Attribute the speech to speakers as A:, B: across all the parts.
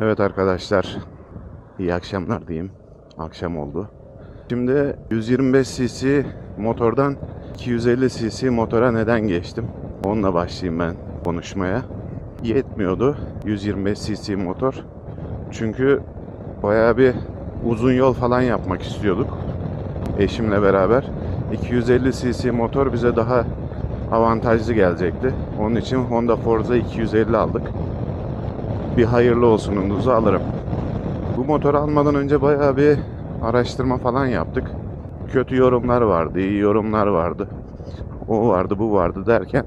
A: Evet arkadaşlar, iyi akşamlar diyeyim. Akşam oldu. Şimdi 125 cc motordan 250 cc motora neden geçtim? Onunla başlayayım ben konuşmaya. Yetmiyordu 125 cc motor. Çünkü bayağı bir uzun yol falan yapmak istiyorduk eşimle beraber. 250 cc motor bize daha avantajlı gelecekti. Onun için Honda Forza 250 aldık. Bir hayırlı olsununuzu alırım. Bu motoru almadan önce bayağı bir araştırma falan yaptık. Kötü yorumlar vardı, iyi yorumlar vardı. O vardı, bu vardı derken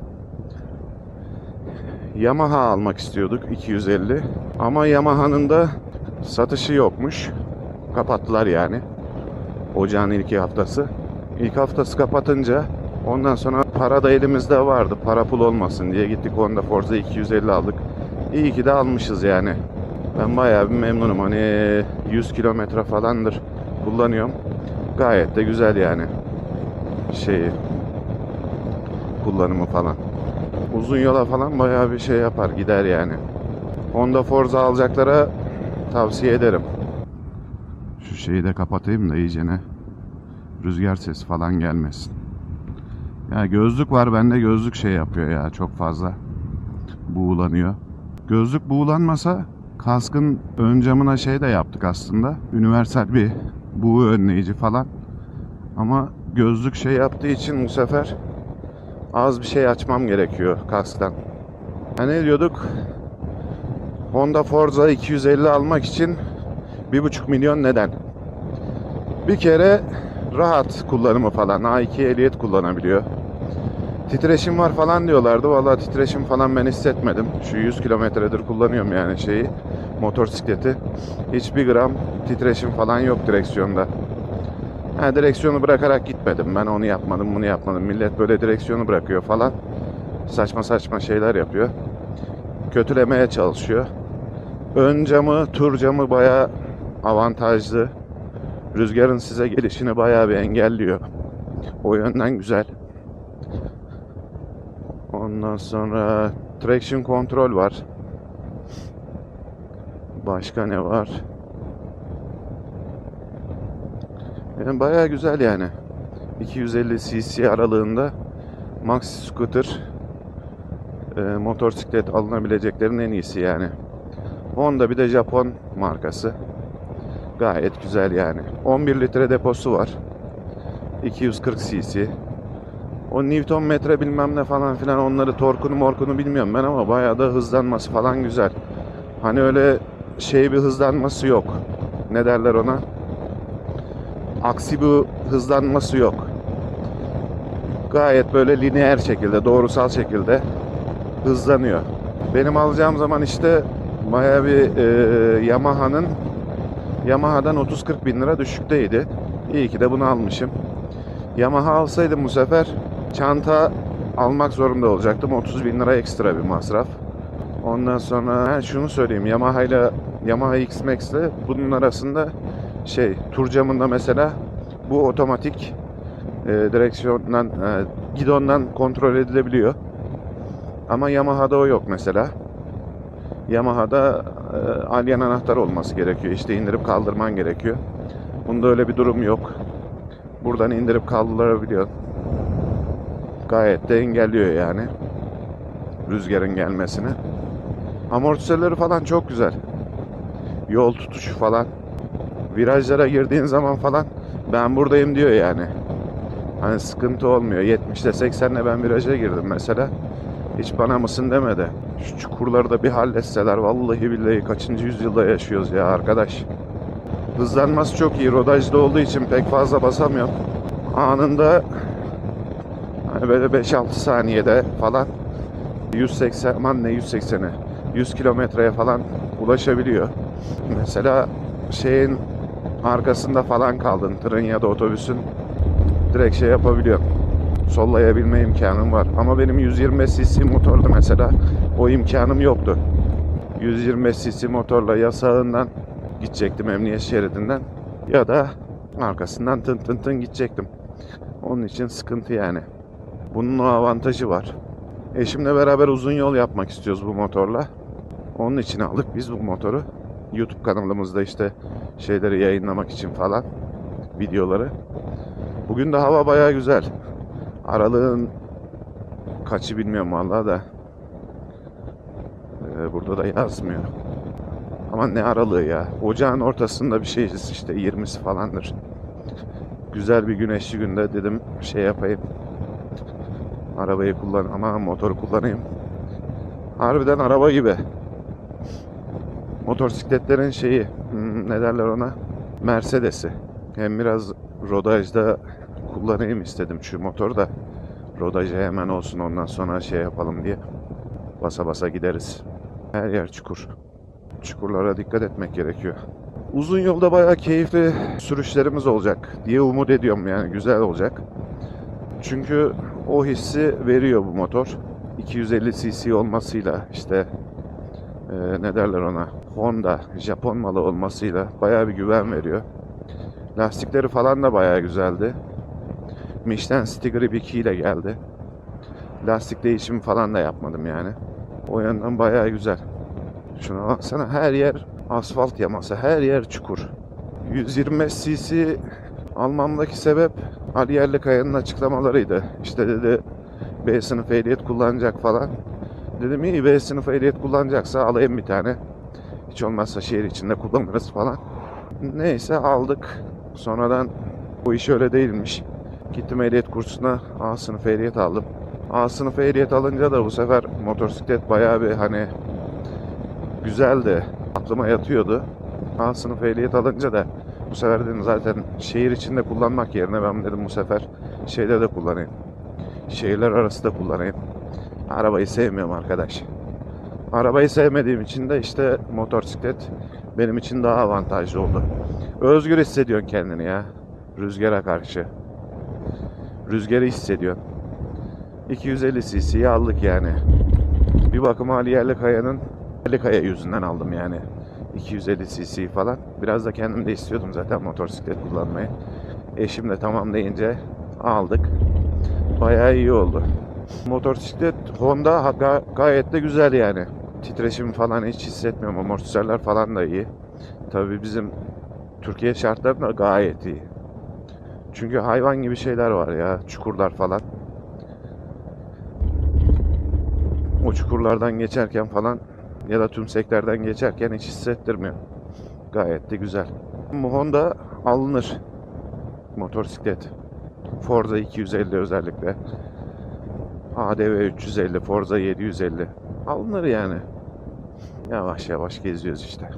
A: Yamaha almak istiyorduk 250 ama Yamaha'nın da satışı yokmuş. Kapattılar yani. Ocağın ilk haftası. İlk haftası kapatınca ondan sonra para da elimizde vardı. Para pul olmasın diye gittik Honda Forza 250 aldık. İyi ki de almışız yani. Ben bayağı bir memnunum. Hani 100 kilometre falandır kullanıyorum. Gayet de güzel yani. Şeyi kullanımı falan. Uzun yola falan bayağı bir şey yapar gider yani. Honda Forza alacaklara tavsiye ederim. Şu şeyi de kapatayım da iyicene rüzgar sesi falan gelmesin. Ya gözlük var bende gözlük şey yapıyor ya çok fazla buğulanıyor. Gözlük buğulanmasa kaskın ön camına şey de yaptık aslında. Universal bir buğu önleyici falan. Ama gözlük şey yaptığı için bu sefer az bir şey açmam gerekiyor kasktan. Ha ne diyorduk? Honda Forza 250 almak için 1,5 milyon neden? Bir kere rahat kullanımı falan. A2 ehliyet kullanabiliyor. Titreşim var falan diyorlardı. Vallahi titreşim falan ben hissetmedim. Şu 100 kilometredir kullanıyorum yani şeyi. Motosikleti. Hiçbir gram titreşim falan yok direksiyonda. Ha, direksiyonu bırakarak gitmedim. Ben onu yapmadım, bunu yapmadım. Millet böyle direksiyonu bırakıyor falan. Saçma saçma şeyler yapıyor. Kötülemeye çalışıyor. Ön camı, tur camı bayağı avantajlı. Rüzgarın size gelişini bayağı bir engelliyor. O yönden güzel. Ondan sonra traction kontrol var. Başka ne var? Yani bayağı güzel yani. 250 cc aralığında maxi scooter e, motosiklet alınabileceklerin en iyisi yani. Honda bir de Japon markası. Gayet güzel yani. 11 litre deposu var. 240 cc. O Newton metre bilmem ne falan filan onları torkunu morkunu bilmiyorum ben ama bayağı da hızlanması falan güzel. Hani öyle şey bir hızlanması yok. Ne derler ona? Aksi bir hızlanması yok. Gayet böyle lineer şekilde, doğrusal şekilde hızlanıyor. Benim alacağım zaman işte bayağı bir e, Yamaha'nın Yamaha'dan 30-40 bin lira düşükteydi. İyi ki de bunu almışım. Yamaha alsaydım bu sefer çanta almak zorunda olacaktım. 30 bin lira ekstra bir masraf. Ondan sonra ha, şunu söyleyeyim. Yamaha ile Yamaha X-Max ile bunun arasında şey tur camında mesela bu otomatik e, direksiyondan e, gidondan kontrol edilebiliyor. Ama Yamaha'da o yok mesela. Yamaha'da e, alien anahtar olması gerekiyor. İşte indirip kaldırman gerekiyor. Bunda öyle bir durum yok. Buradan indirip kaldırabiliyor. Gayet de engelliyor yani. Rüzgarın gelmesini. Amortisörleri falan çok güzel. Yol tutuşu falan. Virajlara girdiğin zaman falan ben buradayım diyor yani. Hani sıkıntı olmuyor. 70'te 80'le ben viraja girdim mesela. Hiç bana mısın demedi. Şu çukurları da bir halletseler vallahi billahi kaçıncı yüzyılda yaşıyoruz ya arkadaş. Hızlanması çok iyi. Rodajda olduğu için pek fazla basamıyorum. Anında böyle 5-6 saniyede falan 180 aman ne 180'e 100 kilometreye falan ulaşabiliyor. Mesela şeyin arkasında falan kaldın tırın ya da otobüsün direkt şey yapabiliyorum sollayabilme imkanım var. Ama benim 125 cc motorlu mesela o imkanım yoktu. 125 cc motorla ya sağından gidecektim emniyet şeridinden ya da arkasından tın tın tın gidecektim. Onun için sıkıntı yani. Bunun o avantajı var. Eşimle beraber uzun yol yapmak istiyoruz bu motorla. Onun için aldık biz bu motoru. YouTube kanalımızda işte şeyleri yayınlamak için falan videoları. Bugün de hava baya güzel. Aralığın kaçı bilmiyorum vallahi da. Ee, burada da yazmıyor. Ama ne aralığı ya. Ocağın ortasında bir şeyiz işte 20'si falandır. Güzel bir güneşli günde dedim şey yapayım. Arabayı kullan ama motoru kullanayım. Harbiden araba gibi. Motosikletlerin şeyi hmm, ne derler ona? Mercedes'i. Hem biraz rodajda kullanayım istedim şu motoru da. Rodajı hemen olsun ondan sonra şey yapalım diye. Basa basa gideriz. Her yer çukur. Çukurlara dikkat etmek gerekiyor. Uzun yolda bayağı keyifli sürüşlerimiz olacak diye umut ediyorum yani güzel olacak. Çünkü o hissi veriyor bu motor. 250 cc olmasıyla işte e, ne derler ona Honda Japon malı olmasıyla bayağı bir güven veriyor. Lastikleri falan da bayağı güzeldi. Michelin City Grip 2 ile geldi. Lastik değişimi falan da yapmadım yani. O yandan bayağı güzel. Şuna baksana her yer asfalt yaması, her yer çukur. 125 cc almamdaki sebep Ali Yerlikaya'nın açıklamalarıydı. İşte dedi B sınıf ehliyet kullanacak falan. Dedim iyi B sınıf ehliyet kullanacaksa alayım bir tane. Hiç olmazsa şehir içinde kullanırız falan. Neyse aldık. Sonradan bu iş öyle değilmiş. Gittim ehliyet kursuna A sınıf ehliyet aldım. A sınıf ehliyet alınca da bu sefer motosiklet bayağı bir hani güzeldi. Aklıma yatıyordu. A sınıf ehliyet alınca da bu sefer dedim zaten şehir içinde kullanmak yerine ben dedim bu sefer şeyde de kullanayım. Şehirler arası da kullanayım. Arabayı sevmiyorum arkadaş. Arabayı sevmediğim için de işte motosiklet benim için daha avantajlı oldu. Özgür hissediyorsun kendini ya. Rüzgara karşı. Rüzgarı hissediyorsun. 250 cc'yi aldık yani. Bir bakıma Ali Yerlikaya'nın Yerlikaya yüzünden aldım yani. 250 cc falan. Biraz da kendim de istiyordum zaten motosiklet kullanmayı. Eşim de tamam deyince aldık. Bayağı iyi oldu. Motosiklet Honda gayet de güzel yani. Titreşim falan hiç hissetmiyorum. Amortisörler falan da iyi. Tabii bizim Türkiye şartlarında gayet iyi. Çünkü hayvan gibi şeyler var ya. Çukurlar falan. O çukurlardan geçerken falan ya da tümseklerden geçerken hiç hissettirmiyor. Gayet de güzel. Bu Honda alınır. Motosiklet. Forza 250 özellikle. ADV 350, Forza 750. Alınır yani. Yavaş yavaş geziyoruz işte.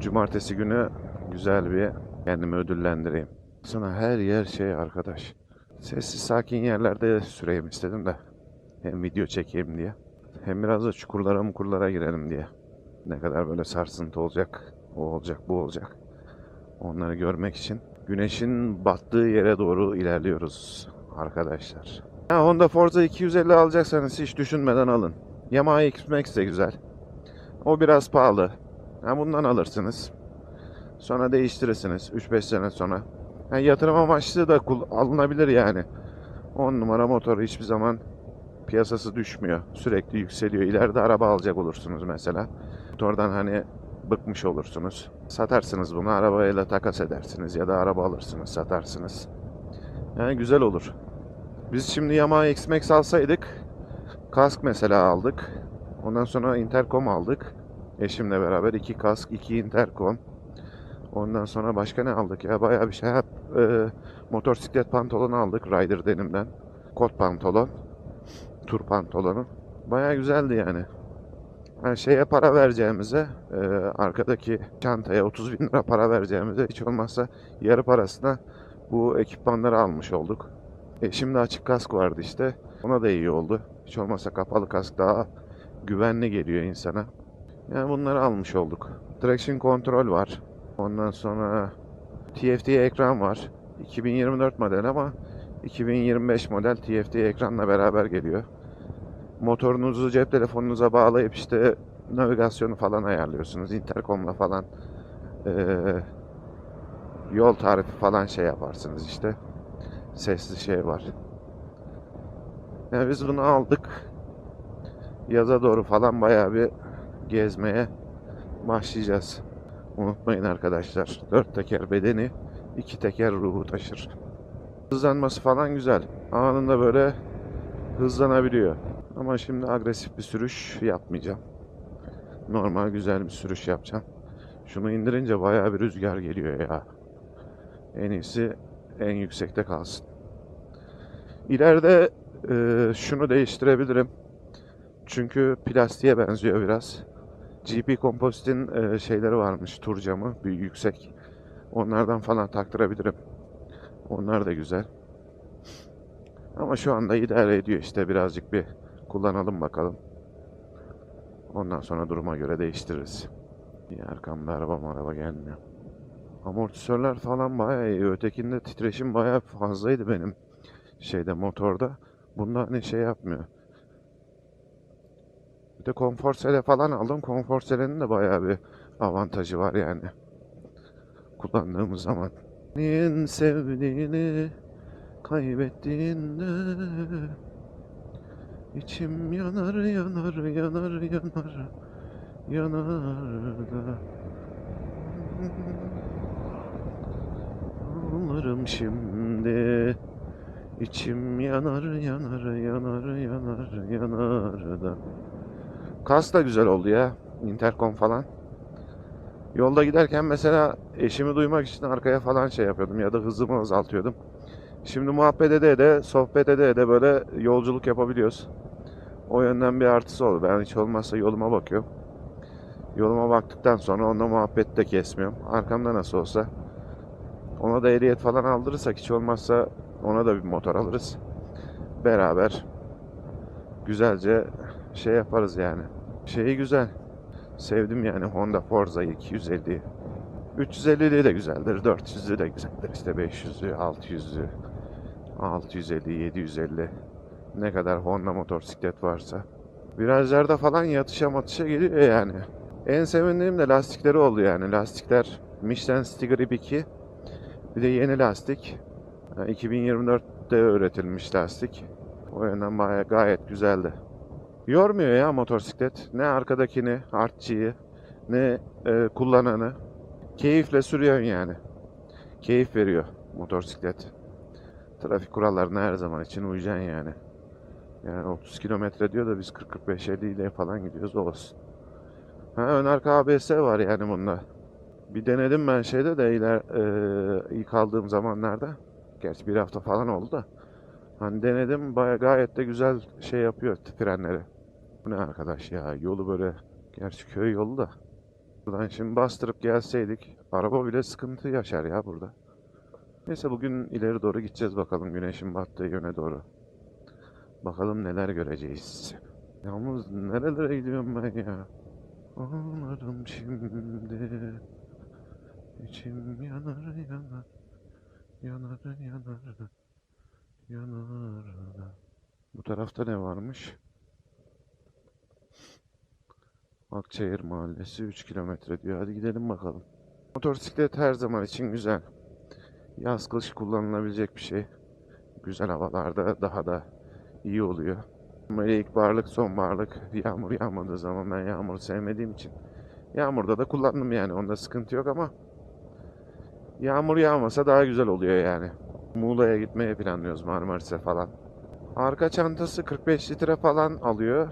A: Cumartesi günü güzel bir kendimi ödüllendireyim. Sana her yer şey arkadaş. Sessiz sakin yerlerde süreyim istedim de. Hem video çekeyim diye. Hem biraz da çukurlara mukurlara girelim diye. Ne kadar böyle sarsıntı olacak, o olacak, bu olacak. Onları görmek için güneşin battığı yere doğru ilerliyoruz arkadaşlar. Ha, Honda Forza 250 alacaksanız hiç düşünmeden alın. Yamaha X-Max de güzel. O biraz pahalı. Ha, bundan alırsınız. Sonra değiştirirsiniz 3-5 sene sonra. Ha, yatırım amaçlı da alınabilir yani. 10 numara motor hiçbir zaman piyasası düşmüyor. Sürekli yükseliyor. İleride araba alacak olursunuz mesela. Motordan hani bıkmış olursunuz. Satarsınız bunu arabayla takas edersiniz ya da araba alırsınız satarsınız. Yani güzel olur. Biz şimdi Yamaha X-Max alsaydık kask mesela aldık. Ondan sonra intercom aldık. Eşimle beraber iki kask, iki intercom. Ondan sonra başka ne aldık ya? Bayağı bir şey. Ha, e, motosiklet pantolonu aldık Rider denimden. Kot pantolon. Tur pantolonu. Bayağı güzeldi yani. Yani şeye para vereceğimize, e, arkadaki çantaya 30 bin lira para vereceğimize hiç olmazsa yarı parasına bu ekipmanları almış olduk. E, şimdi açık kask vardı işte. Ona da iyi oldu. Hiç olmazsa kapalı kask daha güvenli geliyor insana. Yani bunları almış olduk. Traction kontrol var. Ondan sonra TFT ekran var. 2024 model ama 2025 model TFT ekranla beraber geliyor. Motorunuzu cep telefonunuza bağlayıp işte navigasyonu falan ayarlıyorsunuz. Intercom'la falan eee, yol tarifi falan şey yaparsınız işte. Sesli şey var. Yani biz bunu aldık. Yaza doğru falan bayağı bir gezmeye başlayacağız. Unutmayın arkadaşlar. Dört teker bedeni, iki teker ruhu taşır. Hızlanması falan güzel. Anında böyle hızlanabiliyor. Ama şimdi agresif bir sürüş yapmayacağım. Normal güzel bir sürüş yapacağım. Şunu indirince bayağı bir rüzgar geliyor ya. En iyisi en yüksekte kalsın. İleride e, şunu değiştirebilirim. Çünkü plastiğe benziyor biraz. GP Composite'in e, şeyleri varmış. Tur camı büyük yüksek. Onlardan falan taktırabilirim. Onlar da güzel. Ama şu anda idare ediyor işte birazcık bir kullanalım bakalım. Ondan sonra duruma göre değiştiririz. Arkamda araba araba gelmiyor. Amortisörler falan bayağı iyi. Ötekinde titreşim bayağı fazlaydı benim şeyde motorda. Bunda hani şey yapmıyor. Bir de konfor sele falan aldım. Konfor selenin de bayağı bir avantajı var yani. Kullandığımız zaman. Senin sevdiğini kaybettiğinde içim yanar yanar yanar yanar yanar da Ağlarım şimdi içim yanar yanar yanar yanar yanar da Kas da güzel oldu ya interkom falan Yolda giderken mesela eşimi duymak için arkaya falan şey yapıyordum ya da hızımı azaltıyordum. Şimdi muhabbet ede ede, sohbet ede ede böyle yolculuk yapabiliyoruz. O yönden bir artısı oldu. Ben hiç olmazsa yoluma bakıyorum. Yoluma baktıktan sonra onunla muhabbet de kesmiyorum. Arkamda nasıl olsa. Ona da ehliyet falan aldırırsak hiç olmazsa ona da bir motor alırız. Beraber güzelce şey yaparız yani. Şeyi güzel. Sevdim yani Honda Forza'yı 250'yi. 350'li de güzeldir, 400'lü de güzeldir. İşte 500'lü, 600'lü, 650, 750. Ne kadar Honda motosiklet varsa. Virajlarda falan yatışa matışa geliyor yani. En sevindiğim de lastikleri oldu yani. Lastikler Michelin City Grip 2. Bir de yeni lastik. Yani 2024'te üretilmiş lastik. O yönden bayağı gayet güzeldi. Yormuyor ya motosiklet. Ne arkadakini, artçıyı, ne e, kullananı. Keyifle sürüyorsun yani. Keyif veriyor motosiklet. Trafik kurallarına her zaman için uyacaksın yani. Yani 30 kilometre diyor da biz 40-45-50 ile falan gidiyoruz olsun. Ha ön arka ABS var yani bunda. Bir denedim ben şeyde de iler, e, ilk aldığım zamanlarda. Gerçi bir hafta falan oldu da. Hani denedim baya gayet de güzel şey yapıyor frenleri. Bu ne arkadaş ya yolu böyle gerçi köy yolu da. Buradan şimdi bastırıp gelseydik araba bile sıkıntı yaşar ya burada. Neyse bugün ileri doğru gideceğiz bakalım güneşin battığı yöne doğru. Bakalım neler göreceğiz. Yalnız nerelere gidiyorum ben ya? Ağlarım şimdi. İçim yanar yanar. Yanar yanar. Yanar. Bu tarafta ne varmış? Akçayır Mahallesi 3 kilometre diyor. Hadi gidelim bakalım. Motosiklet her zaman için güzel. Yaz kış kullanılabilecek bir şey. Güzel havalarda daha da iyi oluyor. Böyle ilkbaharlık, sonbaharlık, yağmur yağmadığı zaman ben yağmuru sevmediğim için. Yağmurda da kullandım yani onda sıkıntı yok ama yağmur yağmasa daha güzel oluyor yani. Muğla'ya gitmeye planlıyoruz Marmaris'e falan. Arka çantası 45 litre falan alıyor.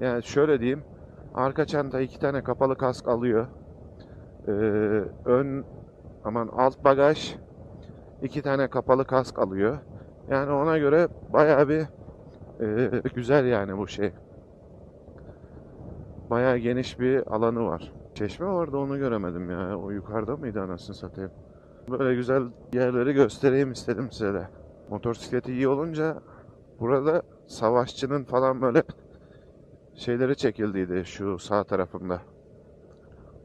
A: Yani şöyle diyeyim. Arka çanta iki tane kapalı kask alıyor. Ee, ön aman alt bagaj iki tane kapalı kask alıyor. Yani ona göre bayağı bir e, güzel yani bu şey. Bayağı geniş bir alanı var. Çeşme vardı onu göremedim ya. O yukarıda mıydı anasını satayım. Böyle güzel yerleri göstereyim istedim size de. Motosikleti iyi olunca burada savaşçının falan böyle şeyleri çekildiydi şu sağ tarafında.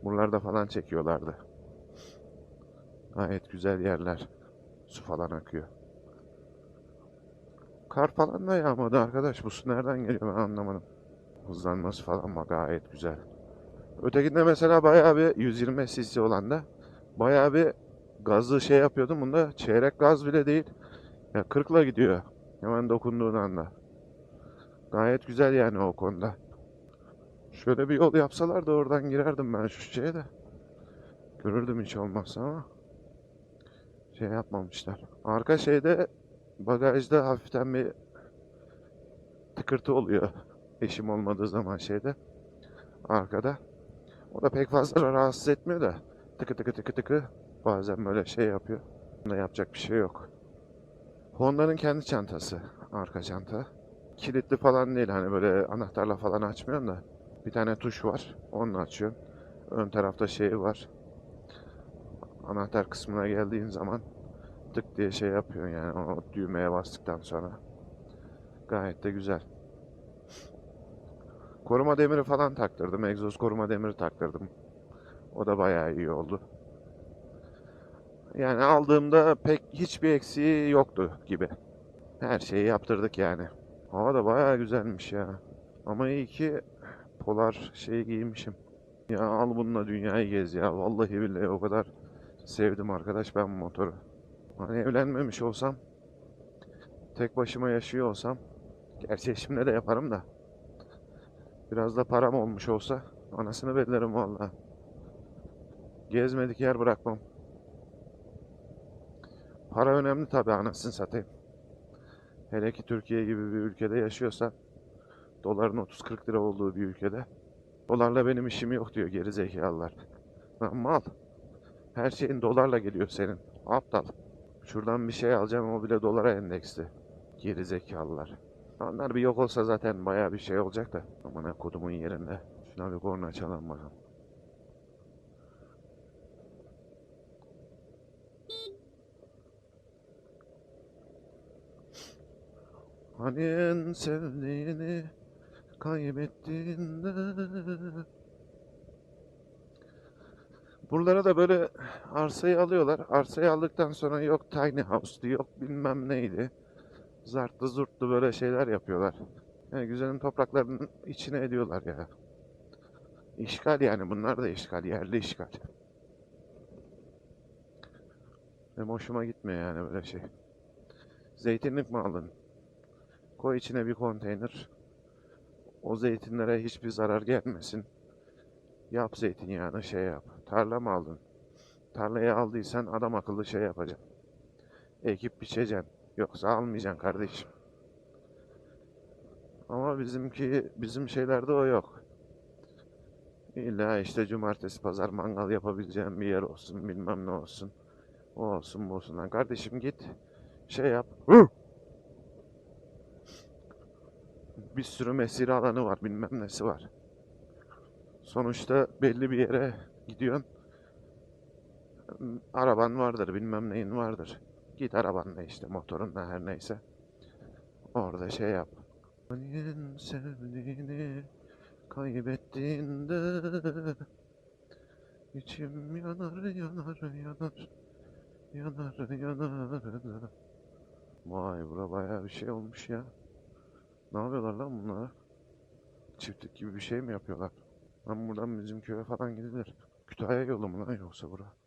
A: Buralarda falan çekiyorlardı. Gayet güzel yerler. Su falan akıyor. Kar falan da yağmadı arkadaş. Bu su nereden geliyor ben anlamadım. Hızlanması falan bak gayet güzel. Ötekinde mesela bayağı bir 120 cc olan da bayağı bir gazlı şey yapıyordum. Bunda çeyrek gaz bile değil. Ya 40'la gidiyor. Hemen dokunduğun anda. Gayet güzel yani o konuda. Şöyle bir yol yapsalar da oradan girerdim ben şu şeye de. Görürdüm hiç olmazsa ama şey yapmamışlar. Arka şeyde bagajda hafiften bir tıkırtı oluyor. Eşim olmadığı zaman şeyde arkada. O da pek fazla rahatsız etmiyor da tıkı tıkı tıkı tıkı bazen böyle şey yapıyor. Bunda yapacak bir şey yok. Honda'nın kendi çantası. Arka çanta. Kilitli falan değil hani böyle anahtarla falan açmıyorsun da bir tane tuş var. Onunla açıyorsun. Ön tarafta şeyi var. Anahtar kısmına geldiğin zaman tık diye şey yapıyorsun yani o düğmeye bastıktan sonra. Gayet de güzel. Koruma demiri falan taktırdım. Egzoz koruma demiri taktırdım. O da bayağı iyi oldu. Yani aldığımda pek hiçbir eksiği yoktu gibi. Her şeyi yaptırdık yani. Hava da bayağı güzelmiş ya. Ama iyi ki polar şeyi giymişim. Ya al bununla dünyayı gez ya. Vallahi billahi o kadar sevdim arkadaş ben motoru. Hani evlenmemiş olsam, tek başıma yaşıyor olsam, gerçi eşimle de yaparım da. Biraz da param olmuş olsa anasını bellerim vallahi. Gezmedik yer bırakmam. Para önemli tabii anasını satayım. Hele ki Türkiye gibi bir ülkede yaşıyorsan, doların 30-40 lira olduğu bir ülkede, dolarla benim işim yok diyor geri zekalılar. Lan mal. Her şeyin dolarla geliyor senin. Aptal. Şuradan bir şey alacağım o bile dolara endeksli. Geri zekalılar. Onlar bir yok olsa zaten bayağı bir şey olacak da. Aman kodumun yerinde. Şuna bir korna açalım bakalım. Hani en sevdiğini kaybettiğinde Buralara da böyle arsayı alıyorlar. Arsayı aldıktan sonra yok tiny house'tu, yok bilmem neydi. Zartlı zurtlu böyle şeyler yapıyorlar. Yani güzelim topraklarının içine ediyorlar ya. İşgal yani bunlar da işgal, yerli işgal. Benim hoşuma gitmiyor yani böyle şey. Zeytinlik mi aldın? Koy içine bir konteyner. O zeytinlere hiçbir zarar gelmesin. Yap zeytinyağını şey yap. Tarla mı aldın? Tarlayı aldıysan adam akıllı şey yapacaksın. Ekip biçeceksin. Yoksa almayacaksın kardeşim. Ama bizimki bizim şeylerde o yok. İlla işte cumartesi pazar mangal yapabileceğim bir yer olsun bilmem ne olsun. O olsun bu olsun. Lan kardeşim git şey yap. Bir sürü mesire alanı var bilmem nesi var. Sonuçta belli bir yere gidiyorsun. Araban vardır, bilmem neyin vardır. Git arabanla işte, motorunla her neyse. Orada şey yap. En sevdiğini kaybettiğinde içim yanar yanar yanar yanar yanar Vay bura bayağı bir şey olmuş ya. Ne yapıyorlar lan bunlar? Çiftlik gibi bir şey mi yapıyorlar? Lan buradan bizim köye falan gidilir. Kütahya yolu mu lan yoksa bura?